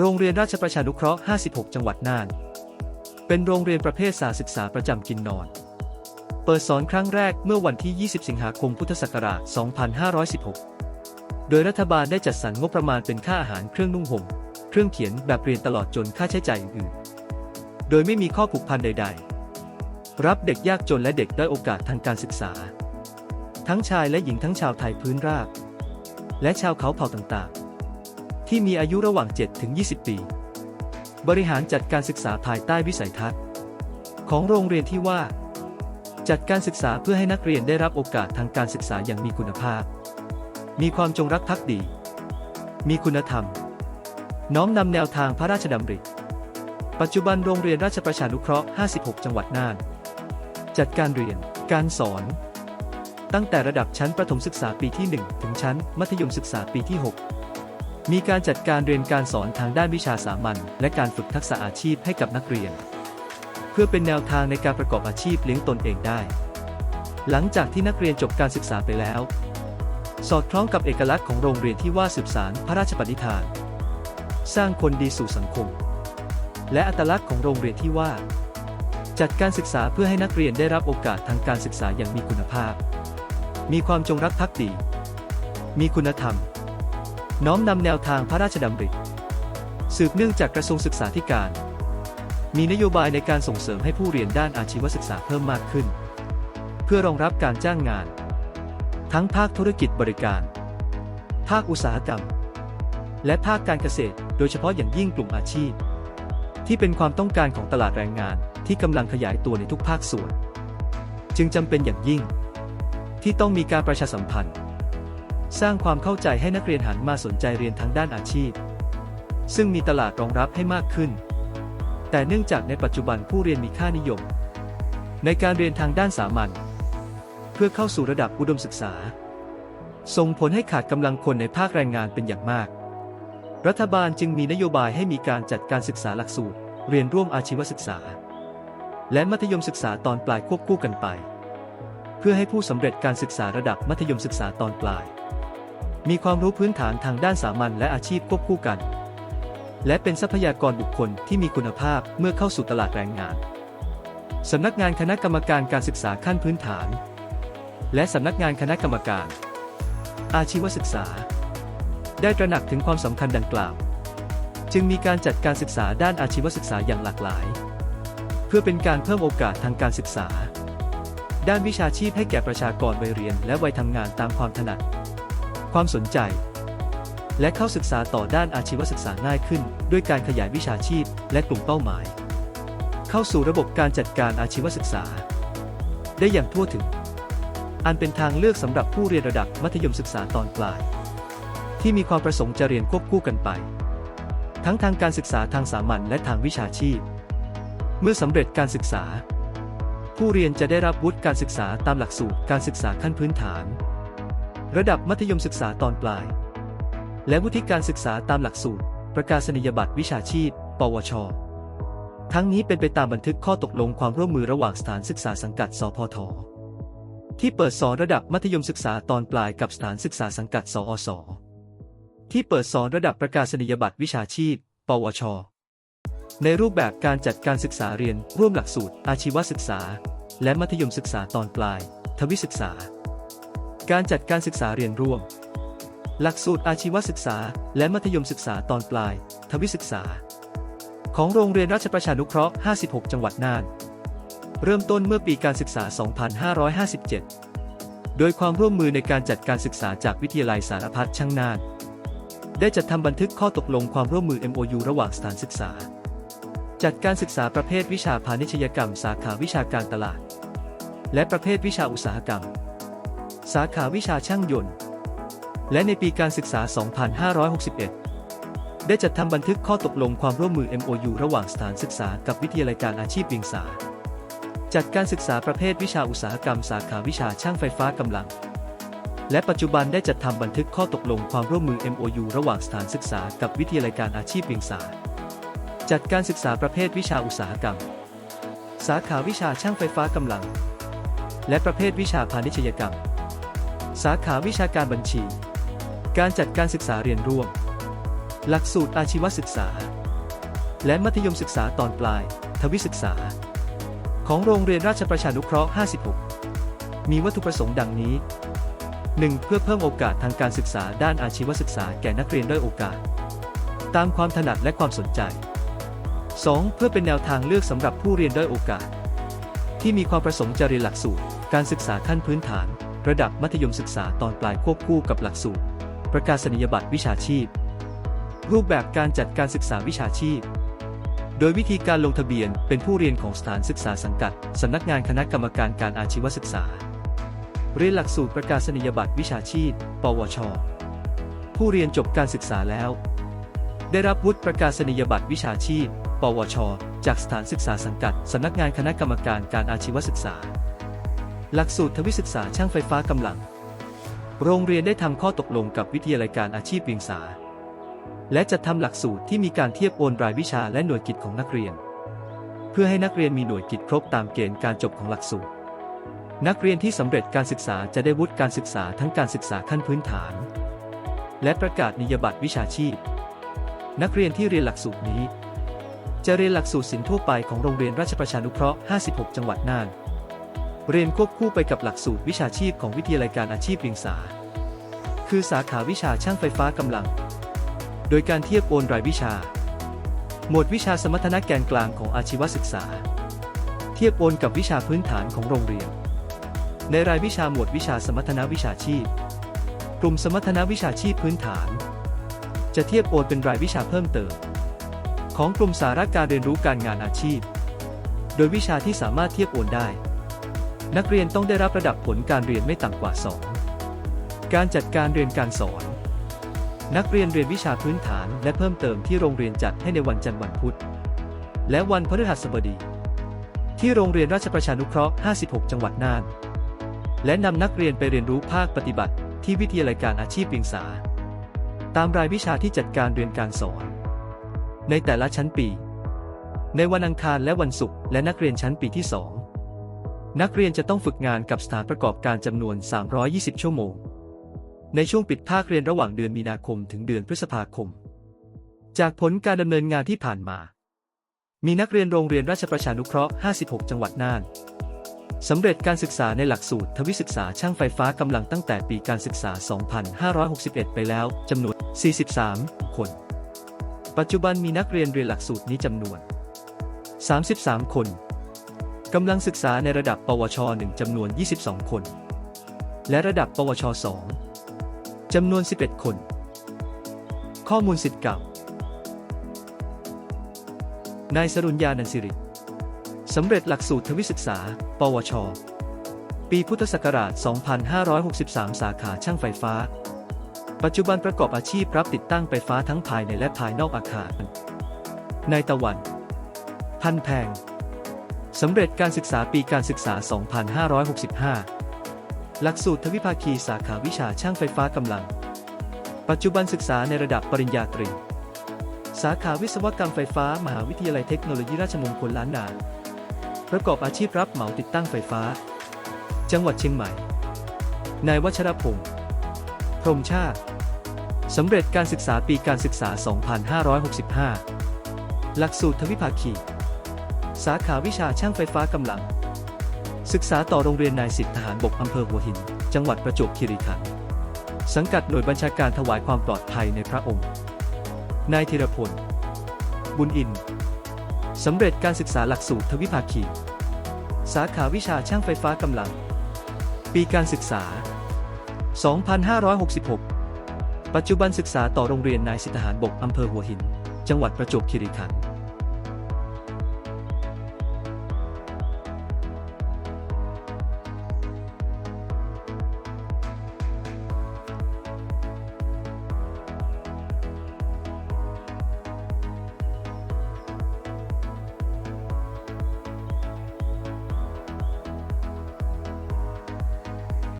โรงเรียนราชประชานุเคราะห์ 56 จังหวัดน่าน เป็นโรงเรียนประเภทสาศึกษาประจำกินนอน เปิดสอนครั้งแรกเมื่อวันที่ 20 สิงหาคม พุทธศักราช 2516 โดยรัฐบาลได้จัดสรรงบประมาณเป็นค่าอาหารเครื่องนุ่งห่ม เครื่องเขียนแบบเรียนตลอดจนค่าใช้จ่ายอื่นๆ โดยไม่มีข้อผูกพันใด ๆ รับเด็กยากจนและเด็กได้อยโอกาสทางการศึกษา ทั้งชายและหญิงทั้งชาวไทยพื้นราบ และชาวเขาเผ่าต่างๆ ที่มีอายุระหว่าง 7 ถึง 20 ปี บริหารจัดการศึกษาภายใต้วิสัยทัศน์ ของโรงเรียนที่ว่า จัดการศึกษาเพื่อให้นักเรียนได้รับโอกาสทางการศึกษาอย่างมีคุณภาพ มีความจงรักภักดี มีคุณธรรม น้อมนำแนวทางพระราชดำริ ปัจจุบันโรงเรียนราชประชานุเคราะห์ 56 จังหวัดน่าน จัดการเรียน การสอนตั้งแต่ระดับชั้นประถมศึกษาปีที่ 1 ถึงชั้นมัธยมศึกษาปีที่ 6 มีการจัดการเรียนการสอนทางด้านวิชาสามัญและการฝึกทักษะอาชีพให้กับนักเรียน เพื่อเป็นแนวทางในการประกอบอาชีพเลี้ยงตนเองได้ หลังจากที่นักเรียนจบการศึกษาไปแล้ว สอดคล้องกับเอกลักษณ์ของโรงเรียนที่ว่าสืบสารพระราชปณิธาน สร้างคนดีสู่สังคม และอัตลักษณ์ของโรงเรียนที่ว่า จัดการศึกษาเพื่อให้นักเรียนได้รับโอกาสทางการศึกษาอย่างมีคุณภาพ มีความจงรักภักดี มีคุณธรรม น้อมนำแนวทางพระราชดำริ สืบเนื่องจากกระทรวงศึกษาธิการ มีนโยบายในการส่งเสริมให้ผู้เรียนด้านอาชีวศึกษาเพิ่มมากขึ้น เพื่อรองรับการจ้างงาน ทั้งภาคธุรกิจบริการ ภาคอุตสาหกรรม และภาคการเกษตร โดยเฉพาะอย่างยิ่งกลุ่มอาชีพ ที่เป็นความต้องการของตลาดแรงงานที่กำลังขยายตัวในทุกภาคส่วน จึงจำเป็นอย่างยิ่ง ที่ต้องมีการประชาสัมพันธ์ สร้างความเข้าใจให้นักเรียนหันมาสนใจเรียนทางด้านอาชีพ ซึ่งมีตลาดรองรับให้มากขึ้น แต่เนื่องจากในปัจจุบันผู้เรียนมีค่านิยม ในการเรียนทางด้านสามัญเพื่อเข้าสู่ระดับอุดมศึกษา ส่งผลให้ขาดกำลังคนในภาคแรงงานเป็นอย่างมาก รัฐบาลจึงมีนโยบายให้มีการจัดการศึกษาหลักสูตร เรียนร่วมอาชีวศึกษา และมัธยมศึกษาตอนปลายควบคู่กันไป เพื่อให้ผู้สำเร็จการศึกษาระดับมัธยมศึกษาตอนปลาย มีความรู้พื้นฐานทางด้านสามัญและอาชีพควบคู่กัน และเป็นทรัพยากรบุคคลที่มีคุณภาพเมื่อเข้าสู่ตลาดแรงงาน สำนักงานคณะกรรมการการศึกษาขั้นพื้นฐาน และสำนักงานคณะกรรมการ อาชีวศึกษา ได้ตระหนักถึงความสำคัญดังกล่าว จึงมีการจัดการศึกษาด้านอาชีวศึกษาอย่างหลากหลาย เพื่อเป็นการเพิ่มโอกาสทางการศึกษา ด้านวิชาชีพให้แก่ประชากรวัยเรียนและวัยทำงานตามความถนัด ความสนใจ และเข้าศึกษาต่อด้านอาชีวศึกษาง่ายขึ้น ด้วยการขยายวิชาชีพ และกลุ่มเป้าหมาย เข้าสู่ระบบการจัดการอาชีวศึกษา ได้อย่างทั่วถึง อันเป็นทางเลือกสำหรับผู้เรียนระดับมัธยมศึกษาตอนปลาย ที่มีความประสงค์จะเรียนควบคู่กันไป ทั้งทางการศึกษาทางสามัญและทางวิชาชีพ เมื่อสำเร็จการศึกษา ผู้เรียนจะได้รับวุฒิการศึกษาตามหลักสูตรการศึกษาขั้นพื้นฐาน ระดับมัธยมศึกษาตอนปลาย และวุฒิการศึกษาตามหลักสูตร ประกาศนียบัตรวิชาชีพ ปวช ทั้งนี้เป็นไปตามบันทึกข้อตกลงความร่วมมือระหว่างสถานศึกษาสังกัด สพท ที่เปิดสอนระดับมัธยมศึกษาตอนปลายกับสถานศึกษาสังกัด สอสที่เปิดสอนระดับประกาศนียบัตรวิชาชีพ ปวช ในรูปแบบการจัดการศึกษาเรียนร่วมหลักสูตร อาชีวศึกษา และมัธยมศึกษาตอนปลาย ทวิศึกษา การจัดการศึกษาเรียนร่วม หลักสูตรอาชีวศึกษา และมัธยมศึกษาตอนปลาย ทวิศึกษา ของโรงเรียนราชประชานุเคราะห์ 56 จังหวัดน่าน เริ่มต้นเมื่อปีการศึกษา 2557 โดยความร่วมมือในการจัดการศึกษาจากวิทยาลัยสารพัดช่างน่าน ได้จัดทำบันทึกข้อตกลงความร่วมมือ MOU ระหว่างสถานศึกษา จัดการศึกษาประเภทวิชาพาณิชยกรรม สาขาวิชาการตลาด และประเภทวิชาอุตสาหกรรม สาขาวิชาช่างยนต์ และในปีการศึกษา 2561 ได้จัดทำบันทึกข้อตกลงความร่วมมือ MOU ระหว่างสถานศึกษากับวิทยาลัยการอาชีพเวียงสา จัดการศึกษาประเภทวิชาอุตสาหกรรม สาขาวิชาช่างไฟฟ้ากำลัง และปัจจุบันได้จัดทำบันทึกข้อตกลงความร่วมมือ MOU ระหว่างสถานศึกษากับวิทยาลัยการอาชีพเวียงสา จัดการศึกษาประเภทวิชาอุตสาหกรรม สาขาวิชาช่างไฟฟ้ากำลัง และประเภทวิชาพาณิชยกรรม สาขาวิชาการบัญชี การจัดการศึกษาเรียนร่วม หลักสูตรอาชีวศึกษา และมัธยมศึกษาตอนปลาย ทวิศึกษา ของโรงเรียนราชประชานุเคราะห์ 56 มีวัตถุประสงค์ดังนี้ 1. เพื่อเพิ่มโอกาสทางการศึกษาด้านอาชีวศึกษาแก่นักเรียนด้อยโอกาส ตามความถนัดและความสนใจ 2. เพื่อเป็นแนวทางเลือกสำหรับผู้เรียนด้อยโอกาส ที่มีความประสงค์จะเรียนหลักสูตร การศึกษาขั้นพื้นฐาน ระดับมัธยมศึกษาตอนปลายควบคู่กับหลักสูตร ประกาศนียบัตรวิชาชีพ รูปแบบการจัดการศึกษาวิชาชีพ โดยวิธีการลงทะเบียนเป็นผู้เรียนของสถานศึกษาสังกัด สำนักงานคณะกรรมการการอาชีวศึกษา เรียนหลักสูตรประกาศนียบัตรวิชาชีพ ปวช ผู้เรียนจบการศึกษาแล้ว ได้รับวุฒิประกาศนียบัตรวิชาชีพ ปวช จากสถานศึกษาสังกัด สำนักงานคณะกรรมการการอาชีวศึกษา หลักสูตรทวิศึกษาช่างไฟฟ้ากำลัง โรงเรียนได้ทำข้อตกลงกับวิทยาลัยการอาชีพเวียงสา และจัดทำหลักสูตรที่มีการเทียบโอนรายวิชาและหน่วยกิจของนักเรียน เพื่อให้นักเรียนมีหน่วยกิจครบตามเกณฑ์การจบของหลักสูตร นักเรียนที่สำเร็จการศึกษาจะได้วุฒิการศึกษาทั้งการศึกษาขั้นพื้นฐาน และประกาศนียบัตรวิชาชีพ นักเรียนที่เรียนหลักสูตรนี้ จะเรียนหลักสูตรศิลป์ทั่วไปของโรงเรียนราชประชานุเคราะห์ 56 จังหวัดน่าน เรียนควบคู่ไปกับหลักสูตรวิชาชีพของวิทยาลัยการอาชีพเวียงสา คือสาขาวิชาช่างไฟฟ้ากำลัง โดยการเทียบโอนรายวิชา หมวดวิชาสมรรถนะแกนกลางของอาชีวศึกษา เทียบโอนกับวิชาพื้นฐานของโรงเรียน ในรายวิชาหมวดวิชาสมรรถนะวิชาชีพ กลุ่มสมรรถนะวิชาชีพพื้นฐาน จะเทียบโอนเป็นรายวิชาเพิ่มเติม ของกลุ่มสาระการเรียนรู้การงานอาชีพ โดยวิชาที่สามารถเทียบโอนได้ นักเรียนต้องได้รับระดับผลการเรียนไม่ต่ำกว่า 2 การจัดการเรียนการสอน นักเรียนเรียนวิชาพื้นฐานและเพิ่มเติมที่โรงเรียนจัดให้ในวันจันทร์วันพุธ และวันพฤหัสบดี ที่โรงเรียนราชประชานุเคราะห์ 56 จังหวัดน่าน และนำนักเรียนไปเรียนรู้ภาคปฏิบัติ ที่วิทยาลัยการอาชีพเวียงสา ตามรายวิชาที่จัดการเรียนการสอน ในแต่ละชั้นปี ในวันอังคารและวันศุกร์และนักเรียนชั้นปีที่ 2 นักเรียนจะต้องฝึกงานกับสถานประกอบการจำนวน 320 ชั่วโมง ในช่วงปิดภาคเรียนระหว่างเดือนมีนาคมถึงเดือนพฤษภาคม จากผลการดำเนินงานที่ผ่านมา มีนักเรียนโรงเรียนราชประชานุเคราะห์ 56 จังหวัดน่านสำเร็จการศึกษาในหลักสูตรทวิศึกษาช่างไฟฟ้ากำลังตั้งแต่ปีการศึกษา 2561 ไปแล้วจำนวน 43 คน ปัจจุบันมีนักเรียนเรียนหลักสูตรนี้จำนวน 33 คน กำลังศึกษาในระดับ ปวช 1จำนวน 22 คน และระดับ ปวช 2จำนวน 11 คน ข้อมูลสิทธิ์เก่านายสรุญญานันสิริสำเร็จหลักสูตรทวิศึกษา ปวช ปีพุทธศักราช 2563 สาขาช่างไฟฟ้า ปัจจุบันประกอบอาชีพรับติดตั้งไฟฟ้าทั้งภายในและภายนอกอาคาร นายตะวัน พันแพง สำเร็จการศึกษาปีการศึกษา 2565 หลักสูตรทวิภาคีสาขาวิชาช่างไฟฟ้ากำลัง ปัจจุบันศึกษาในระดับปริญญาตรี สาขาวิศวกรรมไฟฟ้ามหาวิทยาลัยเทคโนโลยีราชมงคลล้านนา ประกอบอาชีพรับเหมาติดตั้งไฟฟ้า จังหวัดเชียงใหม่ นายวัชรพงศ์ พรหมชาติ สำเร็จการศึกษาปีการศึกษา 2565 หลักสูตรทวิภาคี สาขาวิชาช่างไฟฟ้ากำลัง ศึกษาต่อโรงเรียนนายสิบทหารบกอำเภอหัวหิน จังหวัดประจวบคีรีขันธ์สังกัดหน่วยบัญชาการถวายความปลอดภัยในพระองค์ นายธีรพล บุญอิน สำเร็จการศึกษาหลักสูตรทวิภาคี สาขาวิชาช่างไฟฟ้ากำลัง ปีการศึกษา 2566 ปัจจุบันศึกษาต่อโรงเรียนนายสิทหารบกอำเภอหัวหิน จังหวัดประจวบคีรีขันธ์